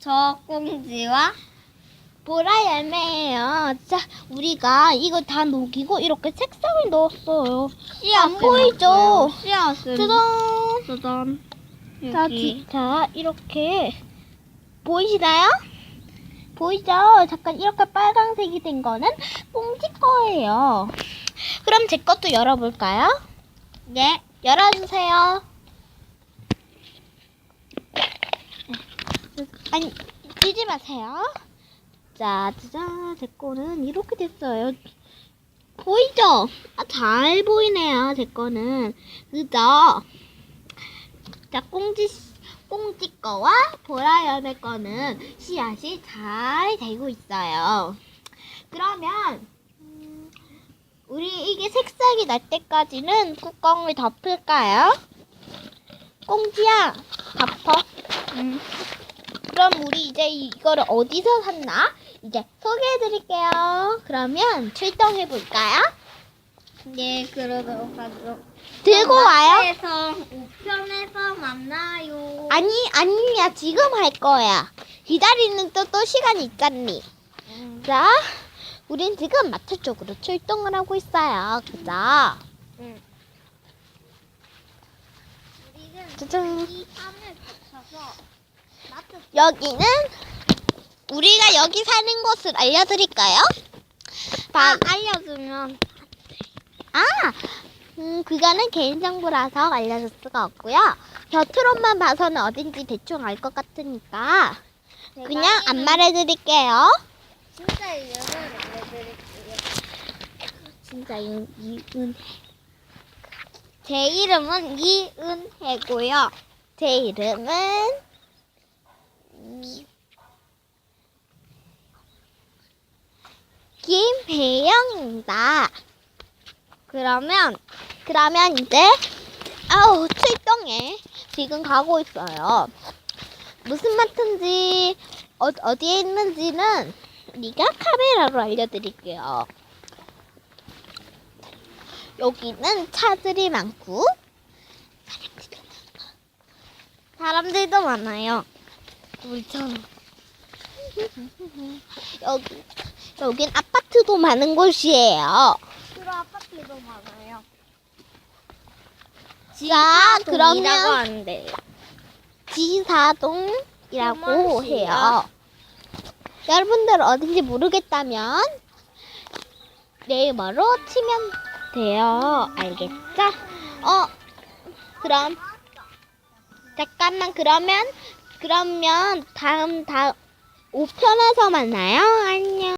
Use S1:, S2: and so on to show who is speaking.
S1: 저 꽁지와
S2: 보라 열매예요. 자, 우리가 이거 다 녹이고 이렇게 색상을 넣었어요.
S1: 씨앗을
S2: 안 보이죠?
S1: 씨앗을
S2: 짜잔.
S1: 짜잔.
S2: 자,
S1: 여기.
S2: 지- 자, 이렇게 보이시나요? 보이죠? 잠깐 이렇게 빨강색이 된 거는 꽁지 거예요. 그럼 제 것도 열어볼까요?
S1: 네.
S2: 열어주세요. 아니, 뛰지 마세요. 자, 짜잔, 제 거는 이렇게 됐어요. 보이죠? 아, 잘 보이네요, 제 거는. 그죠? 자, 꽁지, 꽁지 거와 보라 열매 거는 씨앗이 잘 되고 있어요. 그러면, 음, 우리 이게 색상이 날 때까지는 뚜껑을 덮을까요? 꽁지야, 덮어.
S1: 음.
S2: 그럼 우리 이제 이거를 어디서 샀나? 이제 소개해 드릴게요. 그러면 출동해 볼까요?
S1: 네, 그러도록 하죠.
S2: 들고 와요?
S1: 마트에서 우편에서 만나요.
S2: 아니, 아니야. 지금 할 거야. 기다리는 또, 또 시간이 있잖니.
S1: 음.
S2: 자, 우린 지금 마트 쪽으로 출동을 하고 있어요. 그죠?
S1: 음. 우리는
S2: 짜잔.
S1: 이 붙여서 마트
S2: 여기는 우리가 여기 사는 곳을 알려드릴까요?
S1: 아,
S2: 바,
S1: 알려주면
S2: 아, 음, 그거는 개인정보라서 알려줄 수가 없고요. 겉으로만 봐서는 어딘지 대충 알 것 같으니까 그냥 안 말해드릴게요.
S1: 진짜 이름을 알려드릴게요.
S2: 진짜 이, 이은
S1: 제 이름은 이은혜고요.
S2: 제 이름은 김혜영입니다.
S1: 그러면
S2: 그러면 이제 아우 출동해 지금 가고 있어요. 무슨 마트인지 어, 어디에 있는지는 우리가 카메라로 알려드릴게요. 여기는 차들이 많고
S1: 사람들도 많아요. 우리처럼.
S2: 여기 여긴 아파트도 많은 곳이에요.
S1: 주로 아파트도 많아요.
S2: 자, 그러면
S1: 하는데
S2: 지사동이라고? 해요. 여러분들 어딘지 모르겠다면 네이버로 치면 돼요. 알겠죠? 어, 그럼 잠깐만 그러면 그러면 다음 다 5편에서 만나요. 안녕.